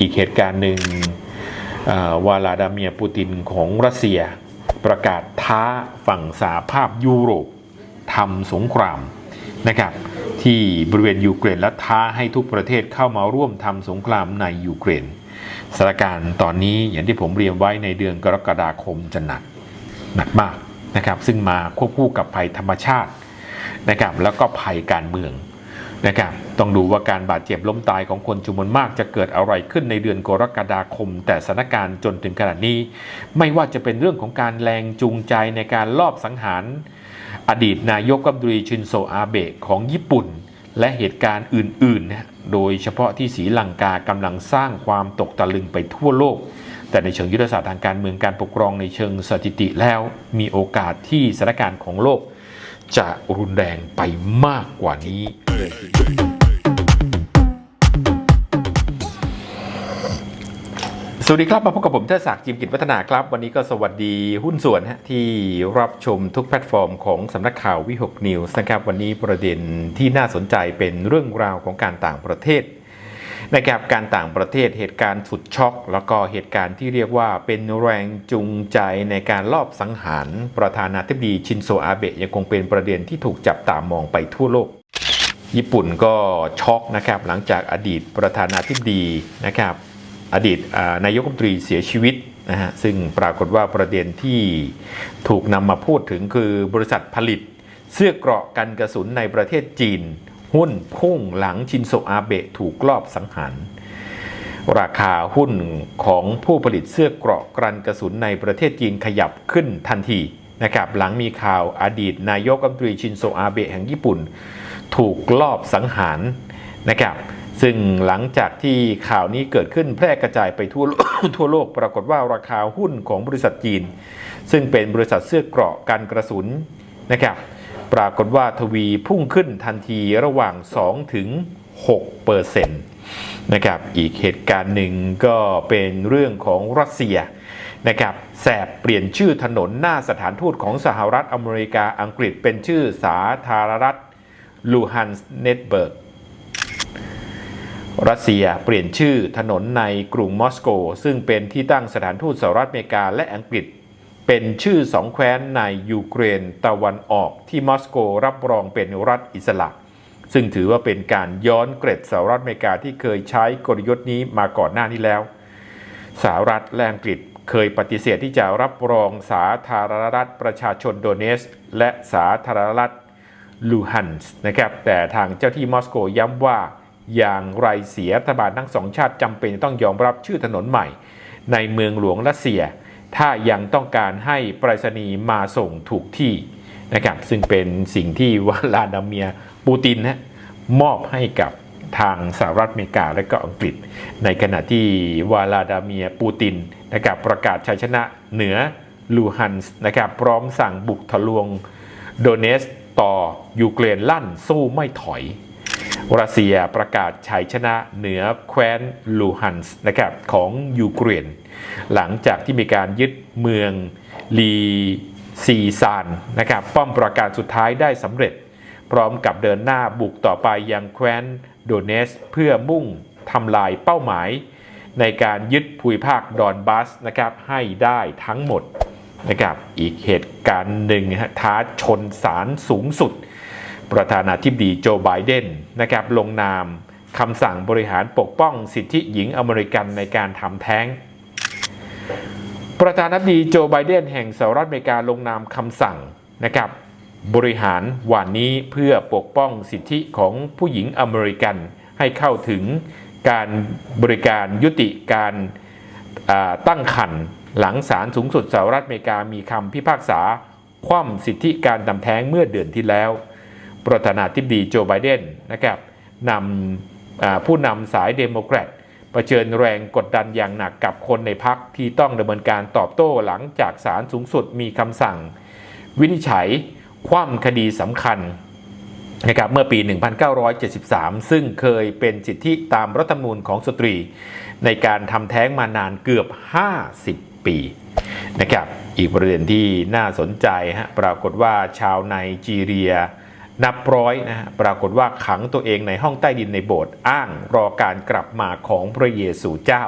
อีกเหตุการณ์หนึ่งวลาดาเมียปูตินของรัสเซีย ประกาศท้าฝั่งสหภาพยุโรปทำสงครามนะครับที่บริเวณยูเครนและท้าให้ทุกประเทศเข้ามาร่วมทำสงครามในยูเครนสถานการณ์ตอนนี้อย่างที่ผมเรียนไว้ในเดือนกรกฎาคมจะหนักหนักมากนะครับซึ่งมาควบคู่กับภัยธรรมชาตินะครับแล้วก็ภัยการเมือง นะครับต้องดูว่าการบาดเจ็บล้มตายของคนจำนวนมากจะเกิดอะไรขึ้นในเดือนกรกฎาคม แต่สถานการณ์จนถึงขนาดนี้ ไม่ว่าจะเป็นเรื่องของการแรงจูงใจในการลอบสังหาร อดีตนายกรัมนตรีชินโซอาเบะของญี่ปุ่น และเหตุการณ์อื่นๆ โดยเฉพาะที่ศรีลังกากำลังสร้างความตกตะลึงไปทั่วโลก แต่ในเชิงยุทธศาสตร์ทางการเมืองการปกครองในเชิงสถิติแล้ว มีโอกาสที่สถานการณ์ของโลก จะรุนแรงไปมากกว่านี้ เลยสวัสดีครับมาพบกับผมเทศศักดิ์จิมกิจวัฒนาครับ วันนี้ก็สวัสดีหุ้นส่วนฮะที่รับชมทุกแพลตฟอร์มของสำนักข่าววิหกนิวส์นะครับ วันนี้ประเด็นที่น่าสนใจเป็นเรื่องราวของการต่างประเทศนะครับการต่างประเทศเหตุการณ์สุดช็อก แล้วก็เหตุการณ์ที่เรียกว่าเป็นแรงจูงใจในการลอบสังหาร ประธานาธิบดีชินโซอาเบะยังคงเป็นประเด็นที่ถูกจับตามองไปทั่วโลก ญี่ปุ่นก็ช็อกนะครับหลังจากอดีตประธานาธิบดีนะครับอดีตนายกรัฐมนตรีเสียชีวิตนะฮะซึ่งปรากฏว่าประเด็นที่ถูกนำมาพูดถึงคือบริษัทผลิต เสื้อเกราะกันกระสุนในประเทศจีน หุ้นพุ่งหลังชินโซอาเบะถูกลอบสังหารราคาหุ้นของผู้ผลิตเสื้อเกราะกันกระสุนในประเทศจีนขยับขึ้นทันทีนะครับหลังมีข่าวอดีตนายกรัฐมนตรีชินโซอาเบะแห่งญี่ปุ่น ถูกลอบสังหารนะครับ ซึ่งหลังจากที่ข่าวนี้เกิดขึ้นแพร่กระจายไปทั่วทั่วโลกปรากฏว่าราคาหุ้นของบริษัทจีน ซึ่งเป็นบริษัทเสื้อเกราะกันกระสุนนะครับ ปรากฏว่าทวีพุ่งขึ้นทันทีระหว่าง 2 ถึง6เปอร์เซ็นต์นะครับ อีกเหตุการณ์หนึ่งก็เป็นเรื่องของรัสเซียนะครับแสบเปลี่ยนชื่อถนนหน้าสถานทูตของสหรัฐอเมริกาอังกฤษเป็นชื่อสาธารณรัฐ ลูฮันส์เนตเบิร์กรัสเซียเปลี่ยนชื่อถนนในกรุงมอสโก ซึ่งเป็นที่ตั้งสถานทูตสหรัฐอเมริกาและอังกฤษ เป็นชื่อสองแคว้นในยูเครนตะวันออกที่มอสโกรับรองเป็นรัฐอิสระ ซึ่งถือว่าเป็นการย้อนเกร็ดสหรัฐอเมริกาที่เคยใช้กลยุทธ์นี้มาก่อนหน้านี้แล้วสหรัฐและอังกฤษเคยปฏิเสธที่จะรับรองสาธารณรัฐประชาชนโดเนส และสาธารณรัฐ ลูฮันส์นะครับแต่ทางเจ้าที่มอสโกย้ำว่าอย่างไรเสียรัฐบาลทั้งสองชาติจำเป็นต้องยอมรับชื่อถนนใหม่ ในเมืองหลวงรัสเซีย ถ้ายังต้องการให้ไปรษณีย์มาส่งถูกที่นะครับซึ่งเป็นสิ่งที่วลาดาเมียปูตินนะมอบให้กับทางสหรัฐอเมริกาและก็อังกฤษ ในขณะที่วลาดาเมียปูตินนะครับประกาศชัยชนะเหนือลูฮันส์นะครับพร้อมสั่งบุกทะลวงโดเนส ต่อยูเครนลั่นสู้ไม่ถอย รัสเซียประกาศชัยชนะเหนือแคว้นลูฮันส์นะครับของยูเครน หลังจากที่มีการยึดเมืองลีซีซานนะครับป้อมปราการสุดท้ายได้สำเร็จ พร้อมกับเดินหน้าบุกต่อไปยังแคว้นโดเนสเพื่อมุ่งทำลายเป้าหมาย ในการยึดภูมิภาคดอนบัสนะครับให้ได้ทั้งหมด นะครับอีกเหตุการณ์หนึ่งท้าชนศาลสูงสุด ประธานาธิบดีโจไบเดนนะครับลงนามคำสั่งบริหารปกป้องสิทธิหญิงอเมริกันในการทำแท้ง ประธานาธิบดีโจไบเดนแห่งสหรัฐอเมริกาลงนามคำสั่งนะครับบริหารวันนี้เพื่อปกป้องสิทธิของผู้หญิงอเมริกันให้เข้าถึงการบริการยุติการตั้งครรภ์ หลังศาลสูงสุดสหรัฐอเมริกามีคำพิพากษา คว่ำสิทธิการทำแท้งเมื่อเดือนที่แล้ว ประธานาธิบดีโจไบเดนนะครับนำผู้นำสายเดโมแครตเผชิญแรงกดดันอย่างหนักกับคนในพักที่ต้องดำเนินการตอบโต้หลังจากศาลสูงสุดมีคำสั่ง วินิจฉัย คว่ำคดีสำคัญนะครับเมื่อปี 1973 ซึ่งเคยเป็นสิทธิตามรัฐธรรมนูญของสตรี ในการทำแท้งมานานเกือบ 50 ปีนะครับอีกประเด็นที่น่าสนใจฮะปรากฏว่าชาวไนจีเรีย นับร้อยนะฮะปรากฏว่าขังตัวเองในห้องใต้ดินในโบสถ์อ้างรอการกลับมาของพระเยซูเจ้า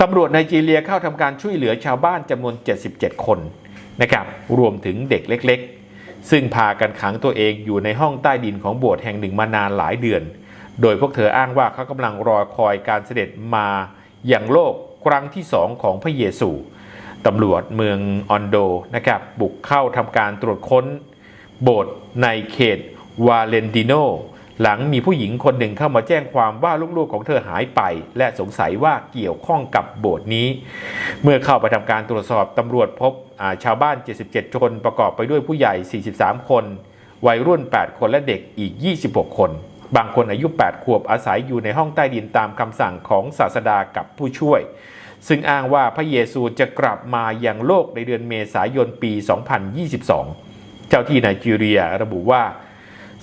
ตำรวจไนจีเรียเข้าทำการช่วยเหลือชาวบ้านจำนวน 77 คนนะครับรวมถึงเด็กเล็กๆ ซึ่งพากันขังตัวเองอยู่ในห้องใต้ดินของโบสถ์แห่งหนึ่งมานานหลายเดือน โดยพวกเธออ้างว่าเขากำลังรอคอยการเสด็จมาอย่างโลก ครั้งที่สองของพระเยซูตำรวจเมืองออนโดนะครับบุกเข้าทำการตรวจค้นโบสถ์ในเขตวาเลนติโน หลังมีผู้หญิงคนหนึ่งเข้ามาแจ้งความว่าลูกๆของเธอหายไป และสงสัยว่าเกี่ยวข้องกับโบสถ์นี้ เมื่อเข้าไปทำการตรวจสอบตำรวจพบชาวบ้าน 77 คนประกอบไปด้วยผู้ใหญ่ 43 คน วัยรุ่น 8 คนและเด็กอีก 26 คน บางคนอายุ 8 ขวบอาศัยอยู่ในห้องใต้ดินตามคำสั่งของศาสดากับผู้ช่วย ซึ่งอ้างว่าพระเยซูจะกลับมาอย่างโลกในเดือนเมษายนปี 2022 เจ้าที่ไนจีเรียระบุว่า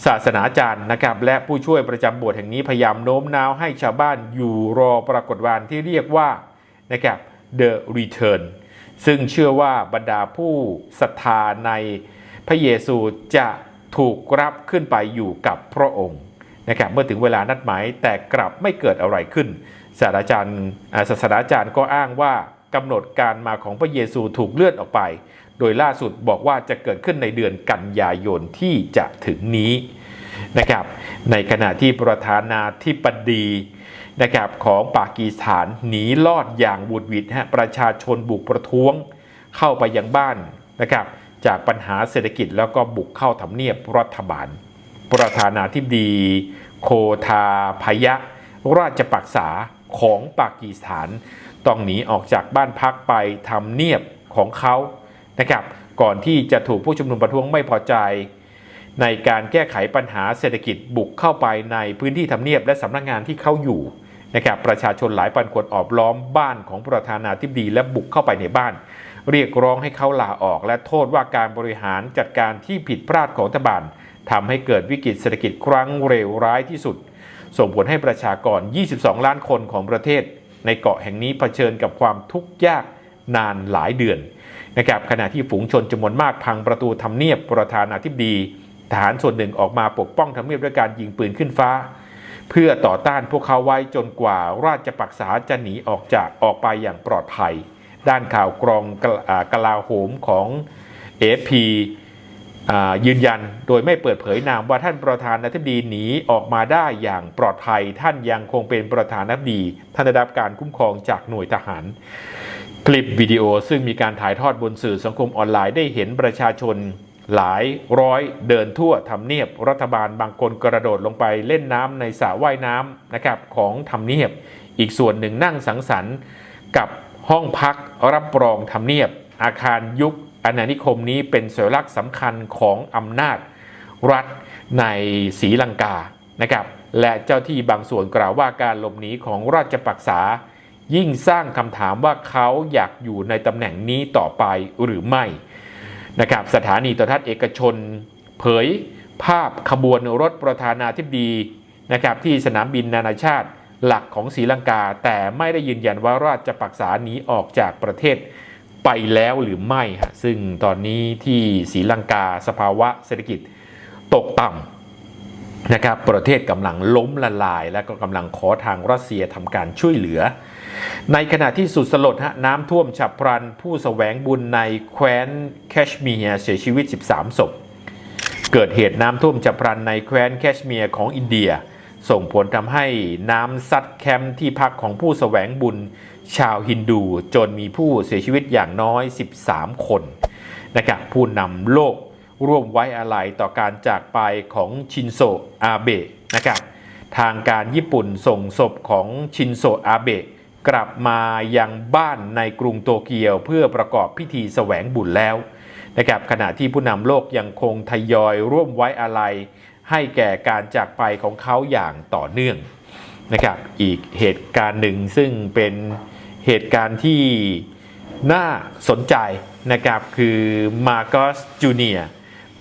ศาสนาจารย์นะครับและผู้ช่วยประจำโบสถ์แห่งนี้พยายามโน้มน้าวให้ชาวบ้านอยู่รอปรากฏการณ์ที่เรียกว่านะครับ The Return ซึ่งเชื่อว่าบรรดาผู้ศรัทธาในพระเยซูจะถูกรับขึ้นไปอยู่กับพระองค์นะครับเมื่อถึงเวลานัดหมายแต่กลับไม่เกิดอะไรขึ้น ศาสตราจารย์ศาสนาจารย์ก็อ้างว่ากำหนดการมาของพระเยซูถูกเลื่อนออกไป โดยล่าสุดบอกว่าจะเกิดขึ้นในเดือนกันยายนที่จะถึงนี้นะครับ ในขณะที่ประธานาธิบดีนะครับของปากีสถานหนีรอดอย่างบุดหวิดฮะประชาชนบุกประท้วงเข้าไปยังบ้านนะครับ จากปัญหาเศรษฐกิจแล้วก็บุกเข้าทำเนียบรัฐบาล ประธานาธิบดี โคทาพยะ ราชปักษา ของปากีสถาน ต้องหนีออกจากบ้านพักไปทำเนียบของเขานะครับ ก่อนที่จะถูกผู้ชุมนุมประท้วงไม่พอใจ ในการแก้ไขปัญหาเศรษฐกิจบุกเข้าไปในพื้นที่ทำเนียบและสำนักงานที่เขาอยู่นะครับประชาชนหลายพันคนออบล้อมบ้านของประธานาธิบดีและบุกเข้าไปในบ้าน เรียกร้องให้เขาลาออก และโทษว่าการบริหารจัดการที่ผิดพลาดของรัฐบาลทำให้เกิดวิกฤตเศรษฐกิจครั้งเลวร้ายที่สุด ส่งผลให้ประชากร 22 ล้านคนของประเทศ ในเกาะแห่งนี้เผชิญกับความทุกข์ยากนานหลายเดือนนะครับขณะที่ฝูงชนจำนวนมากพังประตูทำเนียบประธานาธิบดี ทหารส่วนหนึ่งออกมาปกป้องทำเนียบด้วยการยิงปืนขึ้นฟ้า เพื่อต่อต้านพวกเขาไว้จนกว่าราชปักษาจะหนีออกจากออกไปอย่างปลอดภัย ด้านข่าวกรองกล่าโหมของ AFP อ่า ยืนยันโดยไม่เปิดเผยนามว่าท่านประธานาธิบดีหนีออกมาได้อย่างปลอดภัย ท่านยังคงเป็นประธานาธิบดี ท่านได้รับการคุ้มครองจากหน่วยทหาร คลิปวิดีโอซึ่งมีการถ่ายทอดบนสื่อสังคมออนไลน์ได้เห็นประชาชนหลายร้อยเดินทั่วทำเนียบรัฐบาลบางคนกระโดดลงไปเล่นน้ำในสระว่ายน้ำนะครับของทำเนียบ อีกส่วนหนึ่งนั่งสังสรรค์กับห้องพักรับรองทำเนียบ อาคารยุค อาณานิคมนี้เป็นสัญลักษณ์สำคัญของอำนาจรัฐในศรีลังกานะครับและเจ้าที่บางส่วนกล่าวว่าการหลบหนีของราชปักษา ยิ่งสร้างคำถามว่าเขาอยากอยู่ในตำแหน่งนี้ต่อไปหรือไม่นะครับสถานีโทรทัศน์เอกชน เผยภาพขบวนรถประธานาธิบดีนะครับที่สนามบินนานาชาติหลักของศรีลังกา แต่ไม่ได้ยืนยันว่าราชปักษาหนีออกจากประเทศ ไปแล้วหรือไม่ฮะซึ่งตอนนี้ที่ศรีลังกาสภาวะเศรษฐกิจตกต่ำนะครับประเทศกำลังล้มละลาย และก็กำลังขอทางรัสเซียทำการช่วยเหลือ ในขณะที่สุดสลดฮะน้ำท่วมฉับพลัน ผู้แสวงบุญในแคว้นแคชเมียร์เสียชีวิต 13ศพเกิดเหตุน้ำท่วมฉับพลันในแคว้นแคชเมียร์ของอินเดีย ส่งผลทำให้น้ำซัดแคมป์ที่พักของผู้แสวงบุญ ชาวฮินดูจนมีผู้เสียชีวิตอย่างน้อย 13 คนนะครับผู้นำโลกร่วมไว้อาลัยต่อการจากไปของชินโซอาเบะนะครับทางการญี่ปุ่นส่งศพของชินโซอาเบะกลับมายังบ้านในกรุงโตเกียว เพื่อประกอบพิธีแสวงบุญแล้วนะครับขณะที่ผู้นำโลกยังคงทยอยร่วมไว้อาลัยให้แก่การจากไปของเขาอย่างต่อเนื่องนะครับอีกเหตุการณ์หนึ่งซึ่งเป็น เหตุการณ์ที่น่าสนใจนะครับคือมาโกสจูเนีย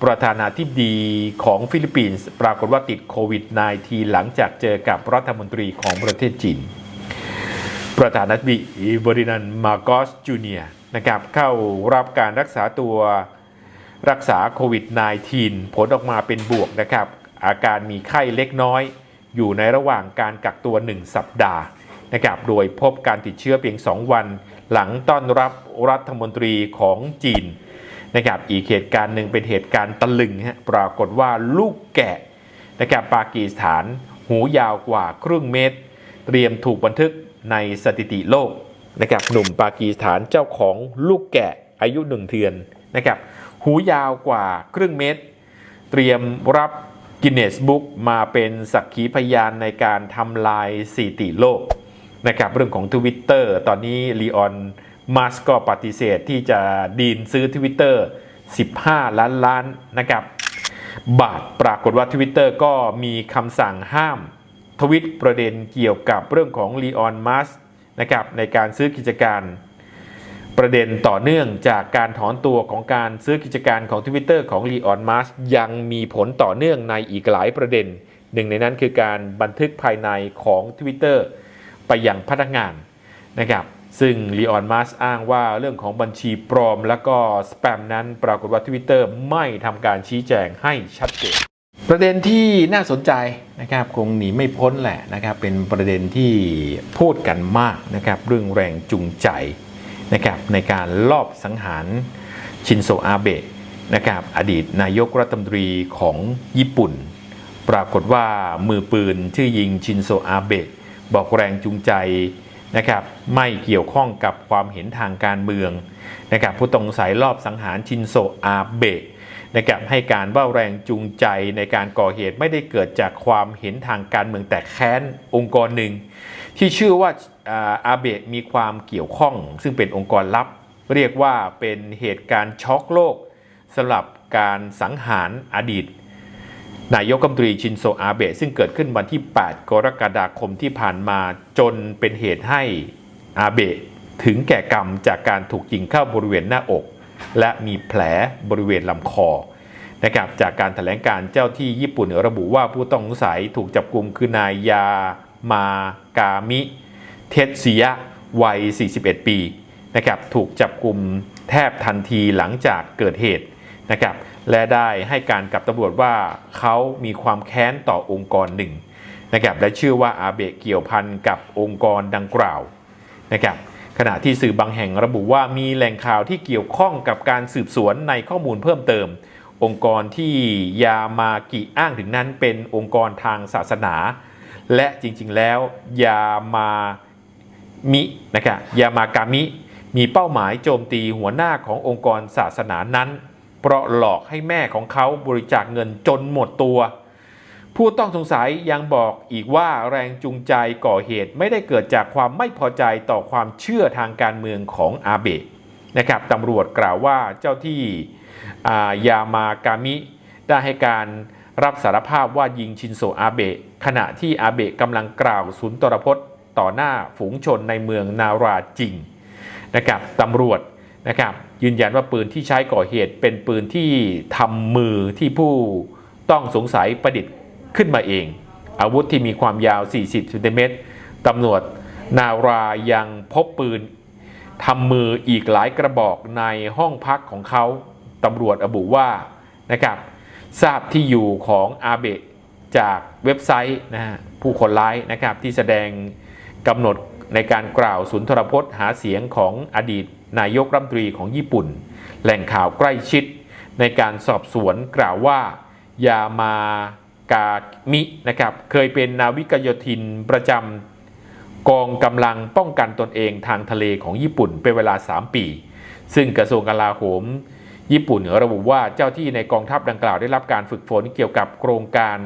ประธานาธิบดีของฟิลิปปินส์ปรากฏว่าติดโควิด -19 หลังจากเจอกับรัฐมนตรีของประเทศจีน ประธานาธิบดีบรินันมาโกสจูเนียนะครับเข้ารับการรักษาตัวรักษาโควิด -19 ผลออกมาเป็นบวกนะครับ อาการมีไข้เล็กน้อย อยู่ในระหว่างการกักตัว 1 สัปดาห์ นะครับ โดยพบการติดเชื้อเพียง 2 วัน หลังต้อนรับรัฐมนตรีของจีนนะครับอีกเหตุการณ์หนึ่งเป็นเหตุการณ์ตะลึงฮะปรากฏว่าลูกแกะนะครับปากีสถาน หูยาวกว่าครึ่งเมตร เตรียมถูกบันทึกในสถิติโลกนะครับหนุ่มปากีสถานเจ้าของลูกแกะอายุหนึ่งเดือนนะครับหูยาวกว่าครึ่งเมตร เตรียมรับกินเนสบุ๊กมาเป็นสักขีพยานในการทำลายสถิติโลก นะครับเรื่องของ Twitter ตอนนี้ลีออนมัสก็ปฏิเสธที่จะดีนซื้อ Twitter 15 ล้านล้านนะครับบาทปรากฏว่า Twitter ก็มีคำสั่งห้ามทวิตประเด็นเกี่ยวกับเรื่องของลีออนมัสนะครับในการซื้อกิจการประเด็นต่อเนื่องจากการถอนตัวของการซื้อกิจการของ Twitter ของลีออนมัสยังมีผลต่อเนื่องในอีกหลายประเด็น หนึ่งในนั้นคือการบันทึกภายในของ Twitter ไปยังพนักงานนะครับซึ่งลีออนมัสอ้างว่าเรื่องของบัญชีปลอม และก็สแปมนั้นปรากฏว่า Twitter ไม่ทำการชี้แจงให้ชัดเจนประเด็นที่น่าสนใจนะครับคงหนีไม่พ้นแหละนะครับเป็นประเด็นที่พูดกันมากนะครับเรื่องแรงจูงใจนะครับในการลอบสังหารชินโซอาเบะนะครับอดีตนายกรัฐมนตรีของญี่ปุ่น ปรากฏว่ามือปืนชื่อยิงชินโซอาเบะ บอกแรงจูงใจนะครับไม่เกี่ยวข้องกับความเห็นทางการเมืองนะครับผู้ต้องสงสัยรอบสังหารชินโซอาเบะนะครับให้การว่าแรงจูงใจในการก่อเหตุไม่ได้เกิดจากความเห็นทางการเมืองแต่แค้นองค์กรหนึ่ง ที่ชื่อว่าอาเบะมีความเกี่ยวข้อง ซึ่งเป็นองค์กรลับ เรียกว่าเป็นเหตุการณ์ช็อกโลกสำหรับการสังหารอดีต นายกรัฐมนตรีชินโซอาเบะซึ่งเกิดขึ้นวันที่ 8 กรกฎาคมที่ผ่านมาจนเป็นเหตุให้อาเบะถึงแก่กรรมจากการถูกยิงเข้าบริเวณหน้าอก และมีแผลบริเวณลำคอนะครับจากการแถลงการเจ้าที่ญี่ปุ่นระบุว่าผู้ต้องสงสัยถูกจับกลุ่มคือนายยามากามิ เทสซิยะวัย 41 ปีนะครับถูกจับกลุ่มแทบทันทีหลังจากเกิดเหตุนะครับ และได้ให้การกับตำรวจว่าเขามีความแค้นต่อองค์กรหนึ่งนะครับและเชื่อว่าอาเบะเกี่ยวพันกับองค์กรดังกล่าวนะครับขณะที่สื่อบางแห่งระบุว่ามีแหล่งข่าวที่เกี่ยวข้องกับการสืบสวนในข้อมูลเพิ่มเติม องค์กรที่ยามากิอ้างถึงนั้นเป็นองค์กรทางศาสนา และจริงๆแล้วยามามินะครับยามากามิ มีเป้าหมายโจมตีหัวหน้าขององค์กรศาสนานั้น เพราะหลอกให้แม่ของเขาบริจาคเงินจนหมดตัว ผู้ต้องสงสัยยังบอกอีกว่าแรงจูงใจก่อเหตุไม่ได้เกิดจากความไม่พอใจต่อความเชื่อทางการเมืองของอาเบะนะครับตำรวจกล่าวว่าเจ้าที่ายามากามิได้ให้การรับสารภาพว่ายิงชินโซอาเบะขณะที่อาเบะกำลังกล่าวสุนทรพจน์ ต่อหน้าฝูงชนในเมืองนาราจริงนะครับตำรวจ นะครับยืนยันว่าปืนที่ใช้ก่อเหตุเป็นปืนที่ทำมือที่ผู้ต้องสงสัยประดิษฐ์ขึ้นมาเอง อาวุธที่มีความยาว 40ซนติเมตรตำรวจนารายังพบปืนทำมืออีกหลายกระบอกในห้องพักของเขาตำรวจระบุว่านะครับทราบที่อยู่ของอาเบะจากเว็บไซต์นะฮะผู้คนร้ายนะครับที่แสดงกำหนดในการกล่าวสุนทรพจน์หาเสียงของอดีต นายกรัฐมนตรีของญี่ปุ่น แหล่งข่าวใกล้ชิด ในการสอบสวนกล่าวว่ายามากามินะครับเคยเป็นนาวิกโยธินประจำกองกำลังป้องกันตนเองทางทะเลของญี่ปุ่นเป็นเวลา 3 ปี ซึ่งกระทรวงกลาโหม ญี่ปุ่นระบุว่าเจ้าที่ในกองทัพดังกล่าวได้รับการฝึกฝนเกี่ยวกับโครงการ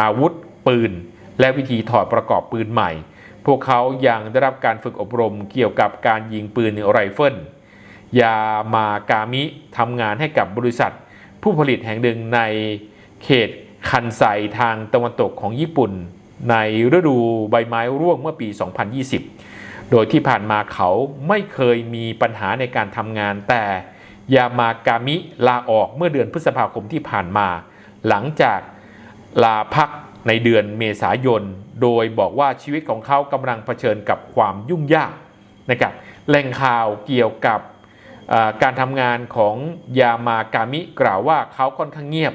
อาวุธปืน และวิธีถอดประกอบปืนใหม่ พวกเขายังได้รับการฝึกอบรมเกี่ยวกับการยิงปืนไรเฟิลยามากามิทำงานให้กับบริษัท ผู้ผลิตแห่งหนึ่งในเขตคันไซทางตะวันตกของญี่ปุ่น ในฤดูใบไม้ร่วงเมื่อปี 2020 โดยที่ผ่านมาเขาไม่เคยมีปัญหาในการทำงาน แต่ยามากามิลาออกเมื่อเดือนพฤษภาคมที่ผ่านมา หลังจากลาพัก ในเดือนเมษายน โดยบอกว่าชีวิตของเขากำลังเผชิญกับความยุ่งยากนะครับแหล่งข่าวเกี่ยวกับการทำงานของยามากามิกล่าวว่าเขาค่อนข้างเงียบ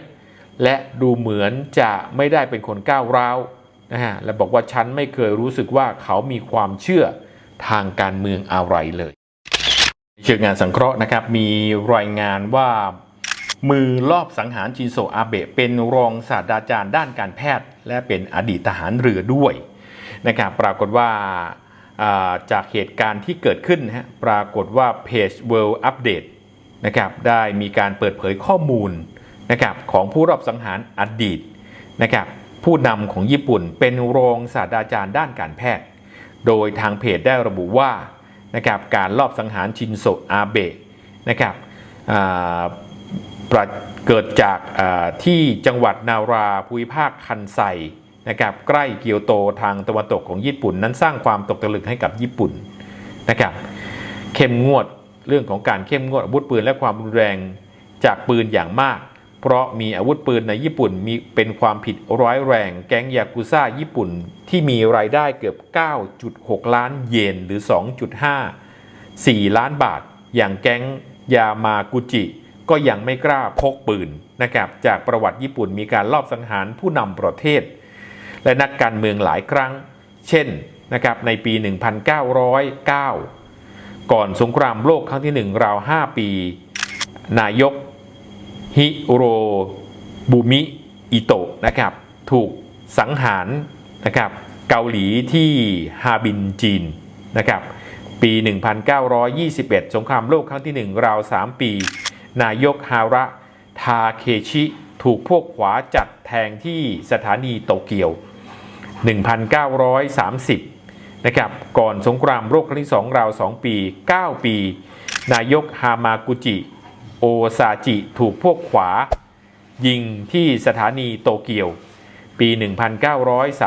และดูเหมือนจะไม่ได้เป็นคนก้าวร้าวนะฮะและบอกว่าฉันไม่เคยรู้สึกว่าเขามีความเชื่อทางการเมืองอะไรเลย เชิงงานสังเคราะห์นะครับมีรายงานว่า มือลอบสังหารชินโซอาเบะเป็นรองศาสตราจารย์ด้านการแพทย์ และเป็นอดีตทหารเรือด้วยนะครับปรากฏว่าาจากเหตุการณ์ที่เกิดขึ้นนะฮะปรากฏว่าเพจ World Update นะครับได้มีการเปิดเผยข้อมูลนะครับของผู้รอบสังหารอดีตนะครับผู้นำของญี่ปุ่นเป็นรองศาสตราจารย์ด้านการแพทย์ โดยทางเพจได้ระบุว่านะครับการลอบสังหารชินโซอาเบะนะครับ เกิดจากที่จังหวัดนาราภูมิภาคคันไซนะครับใกล้เกียวโตทางตะวันตกของญี่ปุ่น นั้นสร้างความตกตะลึงให้กับญี่ปุ่นนะครับเข้มงวดเรื่องของการเข้มงวดอาวุธปืนและความรุนแรงจากปืนอย่างมาก เพราะมีอาวุธปืนในญี่ปุ่นมีเป็นความผิดร้ายแรง แก๊งยากุซ่าญี่ปุ่นที่มีรายได้เกือบ 9.6 ล้านเยนหรือ 2.5 4 ล้านบาท อย่างแก๊งยามากุจิ ก็ยังไม่กล้าพกปืนนะครับจากประวัติญี่ปุ่นมีการลอบสังหารผู้นำประเทศ และนักการเมืองหลายครั้ง เช่นนะครับในปี 1909 ก่อนสงครามโลกครั้งที่ 1 ราว 5 ปี นายกฮิโรบุมิอิโตะนะครับถูกสังหารนะครับเกาหลีที่ฮาบินจีนนะครับปี 1921 สงครามโลกครั้งที่ 1 ราว 3 ปี นายกฮาระทาเคชิถูกพวกขวาจัดแทงที่สถานีโตเกียว 1930 นะครับ ก่อนสงครามโลกครั้งที่ 2 ราว 2 ปี 9 ปี นายกฮามากุจิ โอซาจิถูกพวกขวา ยิงที่สถานีโตเกียว ปี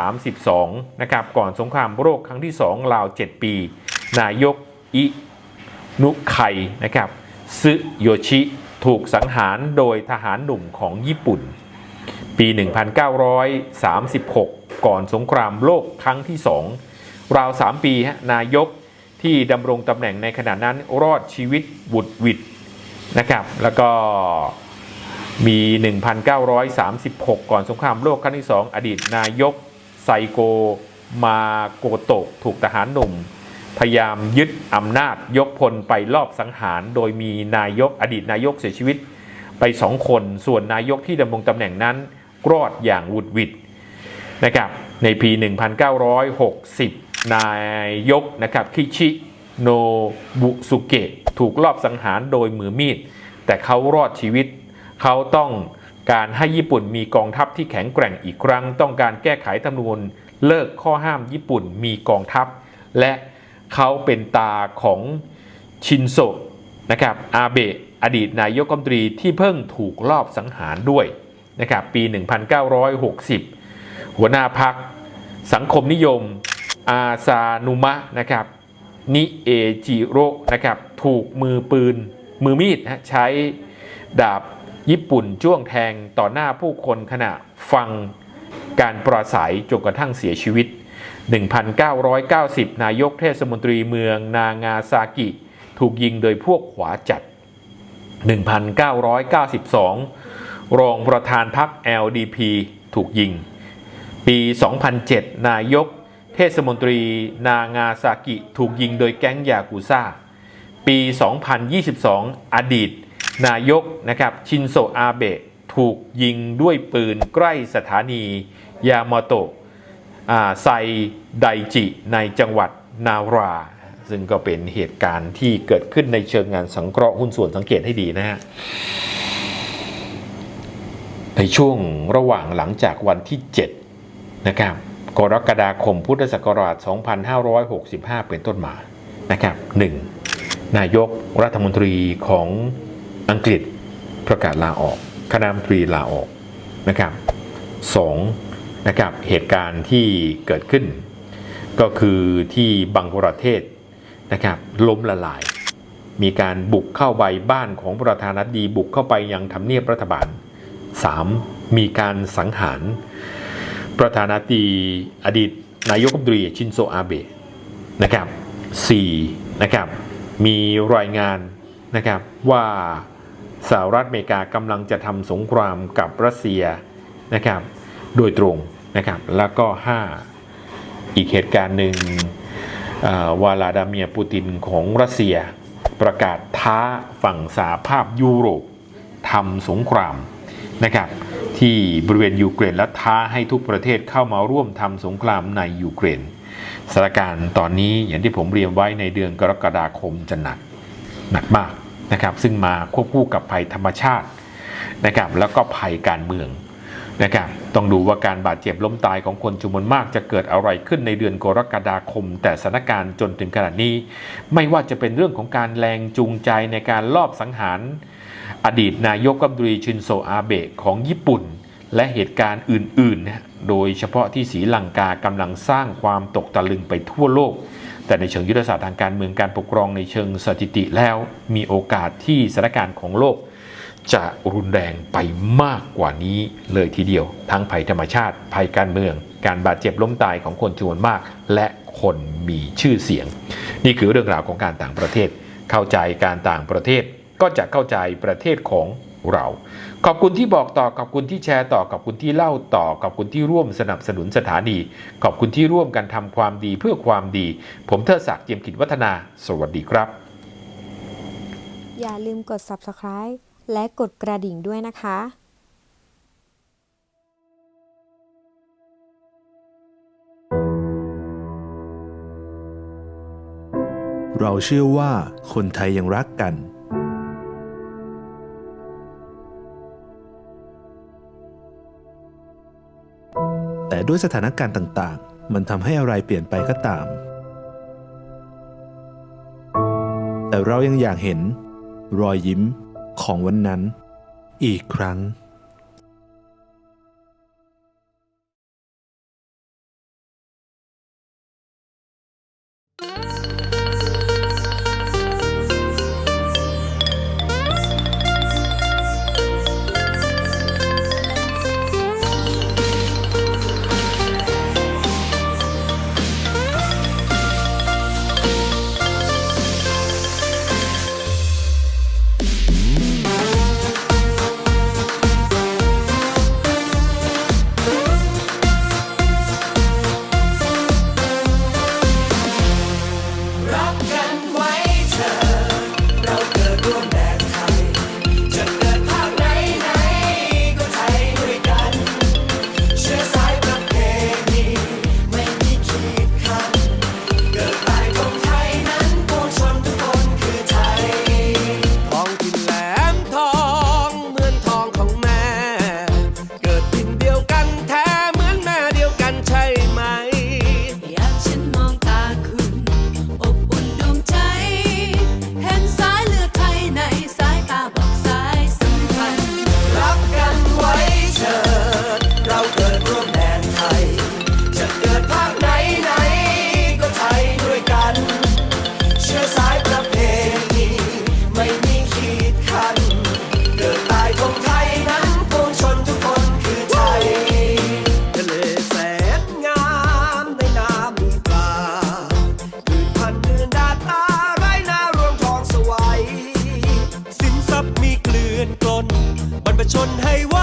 1932 นะครับ ก่อนสงครามโลกครั้งที่ 2 ราว 7 ปี นายกอินุไคนะครับ ซึโยชิถูกสังหารโดยทหารหนุ่มของญี่ปุ่น ปี 1936 ก่อนสงครามโลกครั้งที่2ราว 3 ปีฮะนายกที่ดำรงตำแหน่งในขณะนั้นรอดชีวิตบุดวิดนะครับ แล้วก็มี 1936 ก่อนสงครามโลกครั้งที่ 2 อดีตนายกไซโกมาโกโตะถูกทหารหนุ่ม พยายามยึดอำนาจยกพลไปลอบสังหาร โดยมีนายกอดีตนายกเสียชีวิตไปสองคน ส่วนนายกที่ดำรงตำแหน่งนั้นรอดอย่างหวุดหวิดนะครับในปี 1960 นายกนะครับคิชิโนบุสุเกะถูกลอบสังหารโดยมือมีด แต่เขารอดชีวิต เขาต้องการให้ญี่ปุ่นมีกองทัพที่แข็งแกร่งอีกครั้ง ต้องการแก้ไขธรรมนูญเลิกข้อห้ามญี่ปุ่นมีกองทัพ และ เขาเป็นตาของชินโซนะครับอาเบะอดีตนายกรัฐมนตรีที่เพิ่งถูกลอบสังหารด้วยนะครับปี 1960 หัวหน้าพักสังคมนิยมอาซานุมะนะครับนิเอจิโร่นะครับถูกมือปืนมือมีดนะฮะใช้ดาบญี่ปุ่นจ้วงแทงต่อหน้าผู้คนขณะฟังการปราศัยจนกระทั่งเสียชีวิต 1990 นายกเทศมนตรีเมืองนางาซากิ ถูกยิงโดยพวกขวาจัด 1992 รองประธานพรรค LDP ถูกยิง ปี 2007 นายกเทศมนตรีนางาซากิ ถูกยิงโดยแก๊งยากุซ่า ปี 2022 อดีต นายกนะครับชินโซอาเบะถูกยิงด้วยปืนใกล้สถานียามาโตะ ไซไดจิในจังหวัดนารา ซึ่งก็เป็นเหตุการณ์ที่เกิดขึ้นในเชิงงานสังเคราะห์หุ้นส่วนสังเกตให้ดีนะฮะในช่วงระหว่างหลังจากวันที่ 7 นะครับกรกฎาคมพุทธศักราช 2565 เป็นต้นมานะครับ 1. นายกรัฐมนตรีของอังกฤษประกาศลาออก คณะมนตรีลาออกนะครับ 2. นะครับเหตุการณ์ที่เกิดขึ้น ก็คือที่บังกลาเทศนะครับล้มละลาย มีการบุกเข้าใบบ้านของประธานาธิบดีบุกเข้าไปยังทำเนียบรัฐบาล 3. มีการสังหาร ประธานาธิบดีอดีตนายกรัฐมนตรีชินโซอาเบะนะครับ 4. นะครับมีรายงานนะครับว่าสหรัฐอเมริกากำลังจะทำสงครามกับรัสเซียนะครับโดยตรง นะครับ แล้วก็ 5 อีกเหตุการณ์หนึ่งวลาดาเมียปูตินของรัสเซีย ประกาศท้าฝั่งสหภาพยุโรปทำสงครามนะครับที่บริเวณยูเครนและท้าให้ทุกประเทศเข้ามาร่วมทำสงครามในยูเครนสถานการณ์ตอนนี้อย่างที่ผมเรียนไว้ในเดือนกรกฎาคมจะหนักหนักมากนะครับซึ่งมาควบคู่กับภัยธรรมชาตินะครับแล้วก็ภัยการเมือง นะครับต้องดูว่าการบาดเจ็บล้มตายของคนจำนวนมากจะเกิดอะไรขึ้นในเดือนกรกฎาคม แต่สถานการณ์จนถึงขนาดนี้ ไม่ว่าจะเป็นเรื่องของการแรงจูงใจในการลอบสังหาร อดีตนายกรัฐมนตรีชินโซอาเบะของญี่ปุ่น และเหตุการณ์อื่นๆ โดยเฉพาะที่ศรีลังกากำลังสร้างความตกตะลึงไปทั่วโลก แต่ในเชิงยุทธศาสตร์ทางการเมืองการปกครองในเชิงสถิติแล้ว มีโอกาสที่สถานการณ์ของโลก จะรุนแรงไปมากกว่านี้เลยทีเดียว ทั้งภัยธรรมชาติ ภัยการเมือง การบาดเจ็บล้มตายของคนจำนวนมาก และคนมีชื่อเสียง นี่คือเรื่องราวของการต่างประเทศ เข้าใจการต่างประเทศ ก็จะเข้าใจประเทศของเรา ขอบคุณที่บอกต่อ ขอบคุณที่แชร์ต่อ ขอบคุณที่เล่าต่อ ขอบคุณที่ร่วมสนับสนุนสถานี ขอบคุณที่ร่วมกันทำความดีเพื่อความดี ผมเทดศักดิ์เจียมกิจวัฒนา สวัสดีครับ อย่าลืมกด subscribe และกดกระดิ่งด้วยนะคะ เราเชื่อว่าคนไทยยังรักกัน แต่ด้วยสถานการณ์ต่างๆ มันทำให้อะไรเปลี่ยนไปก็ตาม แต่เรายังอยากเห็น รอยยิ้ม ของวันนั้น อีกครั้ง ชนให้ไว